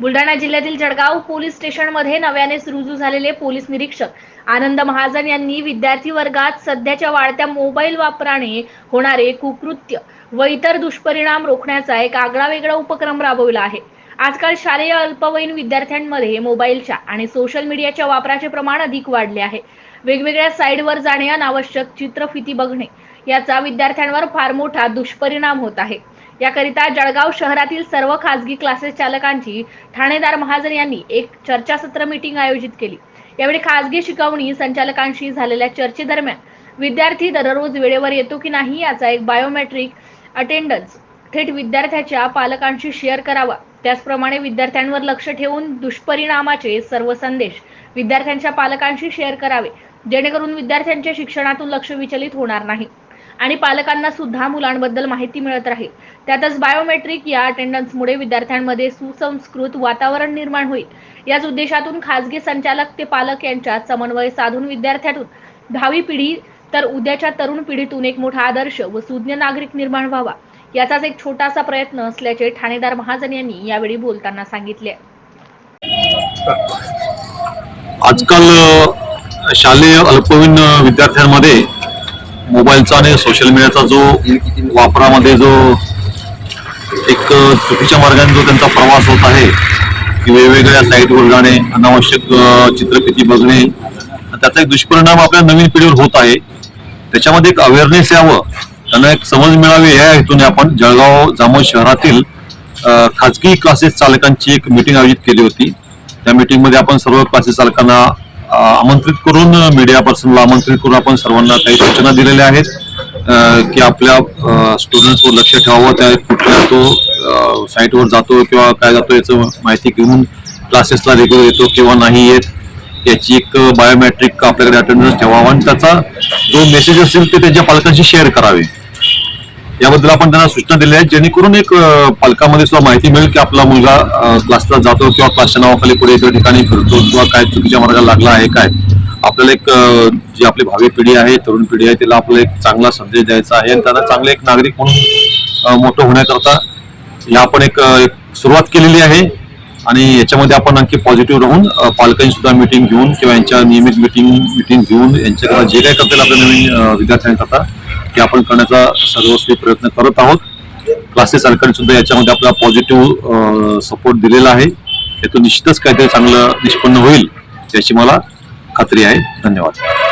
बुलढाणा जिल्ह्यातील जळगाव पोलीस स्टेशनमध्ये नव्यानेच रुजू झालेले पोलीस निरीक्षक आनंद महाजन यांनी विद्यार्थी वर्गात सध्याच्या वाढत्या मोबाईल वापराने होणारे कुकृत्य व इतर दुष्परिणाम रोखण्याचा एक आगळा वेगळा उपक्रम राबविला आहे. आजकाल शालेय अल्पवयीन विद्यार्थ्यांमध्ये मोबाईलच्या आणि सोशल मीडियाच्या वापराचे प्रमाण अधिक वाढले आहे. वेगवेगळ्या साईडवर जाणे अनावश्यक चित्रफिती बघणे याचा विद्यार्थ्यांवर फार मोठा दुष्परिणाम होत आहे. याकरिता जळगाव शहरातील सर्व खासगी क्लासेस चालकांची ठाणेदार महाजन यांनी एक चर्चासत्र मीटिंग आयोजित केली. यावेळी खासगी शिकवणी संचालकांशी झालेल्या चर्चेदरम्यान विद्यार्थी दररोज वेळेवर येतो की नाही याचा एक बायोमेट्रिक अटेंडन्स थेट विद्यार्थ्याच्या पालकांशी शेअर करावा. त्याचप्रमाणे विद्यार्थ्यांवर लक्ष ठेवून दुष्परिणामाचे सर्व संदेश विद्यार्थ्यांच्या पालकांशी शेअर करावे. जेणेकरून विद्यार्थ्यांच्या शिक्षणातून लक्ष विचलित होणार नाही. आणि पालकांना सुद्धा मुलांबद्दल माहिती मिळत राहील. त्यातच बायोमेट्रिक या अटेंडन्समुळे विद्यार्थ्यांमध्ये सुसंस्कृत वातावरण निर्माण होईल. याच उद्देशातून खासगी संचालक ते पालक यांच्यात समन्वय साधून विद्यार्थ्यातून भावी पिढी तर उद्याच्या तरुण पिढीतून एक मोठा आदर्श व सुज्ञ नागरिक निर्माण व्हावा. याचाच एक छोटासा प्रयत्न असल्याचे ठाणेदार महाजन यांनी यावेळी बोलताना सांगितले. आजकाल शालेय अल्पवयीन विद्यार्थ्यांमध्ये मोबाईलचा आणि सोशल मीडियाचा जो वापरामध्ये जो एक चुकीच्या मार्गाने जो त्यांचा प्रवास होत आहे की वेगवेगळ्या साईटवर जाणे अनावश्यक चित्रफिती बघणे त्याचा एक दुष्परिणाम आपल्या नवीन पिढीवर होत आहे. त्याच्यामध्ये एक अवेअरनेस यावं. त्यांना एक समज मिळावी या हेतूने आपण जळगाव जामोद शहरातील खाजगी क्लासेस चालकांची एक मीटिंग आयोजित केली होती. त्या मीटिंगमध्ये आपण सर्व क्लासेस चालकांना आमंत्रित करून मीडिया पर्सनला आमंत्रित करून आपण सर्वांना काही सूचना दिलेल्या आहेत. की आपल्या स्टुडंट्सवर लक्ष ठेवावं त्या कुठल्या तो साईटवर जातो किंवा काय जातो याचं माहिती घेऊन क्लासेसला रेग्युलर येतो किंवा नाही येत याची एक बायोमॅट्रिक आपल्याकडे अटेंडन्स ठेवावा. आणि त्याचा जो मेसेज असेल ते त्यांच्या पालकांशी शेअर करावे. याबद्दल आपण त्यांना सूचना दिल्या आहेत जेणेकरून एक पालकामध्ये सुद्धा माहिती मिळेल की आपला मुलगा क्लासला जातो किंवा क्लासच्या नावाखाली पुढे इतर ठिकाणी फिरतो किंवा काय चुकीच्या मार्गाला लागला आहे काय. आपल्याला एक जी आपली भावी पिढी आहे तरुण पिढी आहे तिला आपला एक चांगला संदेश द्यायचा आहे आणि त्यांना चांगले एक नागरिक म्हणून मोठं होण्याकरता या आपण एक सुरुवात केलेली आहे. आणि याच्यामध्ये आपण आणखी पॉझिटिव्ह राहून अ, पालकांची सुद्धा मिटिंग घेऊन किंवा यांच्या नियमित मिटिंग मिटिंग घेऊन यांच्याकरता जे काही करता येईल आपल्या नवीन विद्यार्थ्यांकरता ते आपण करण्याचा सर्वस्वी प्रयत्न करत आहोत. क्लासेस सरकारने सुद्धा याच्यामध्ये आपला पॉझिटिव्ह सपोर्ट दिलेला आहे. यातून निश्चितच काहीतरी चांगलं निष्पन्न होईल याची मला खात्री आहे. धन्यवाद.